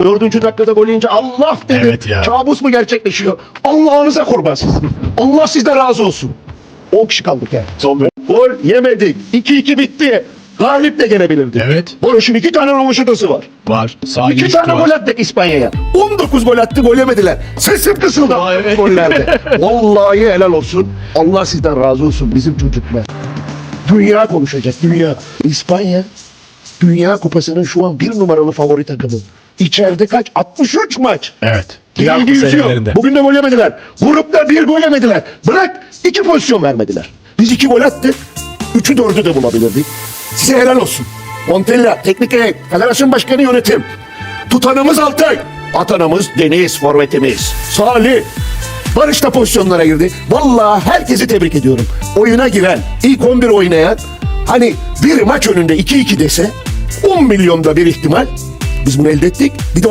Dördüncü dakikada gol yiyince Allah dedim. Evet ya. Kabus mu gerçekleşiyor? Allah'ınıza kurban sizin. Allah sizden razı olsun. 10 kişi kaldık yani. Son Gol yemedik. 2-2 bitti. Galip de gelebilirdi. Evet. Barış'ın iki tane rovaşatası var. Var. Sağ İki tane var. gol attık İspanya'ya. 19 gol attı gol yemediler. Sesim kısıldı Aa, evet. gollerde. Vallahi helal olsun. Allah sizden razı olsun bizim çocuklar. Dünya konuşacak dünya. İspanya Dünya Kupası'nın şu an bir numaralı favori takımı. İçeride kaç? 63 maç. Evet. Dünya senelerinde. Bugün de gol yemediler. Grupta bir gol yemediler. Bırak iki pozisyon vermediler. Biz iki gol attık. Üçü dördü de bulabilirdik. Size helal olsun. Montella, teknik heyet, federasyon başkanı yönetim. Tutanımız Altay. Atanamız Deniz, forvetimiz. Salih. Barış da pozisyonlara girdi. Vallahi herkesi tebrik ediyorum. Oyuna giren, ilk 11 oynayan, hani bir maç önünde 2-2 dese 10 milyonda bir ihtimal biz bunu elde ettik. Bir de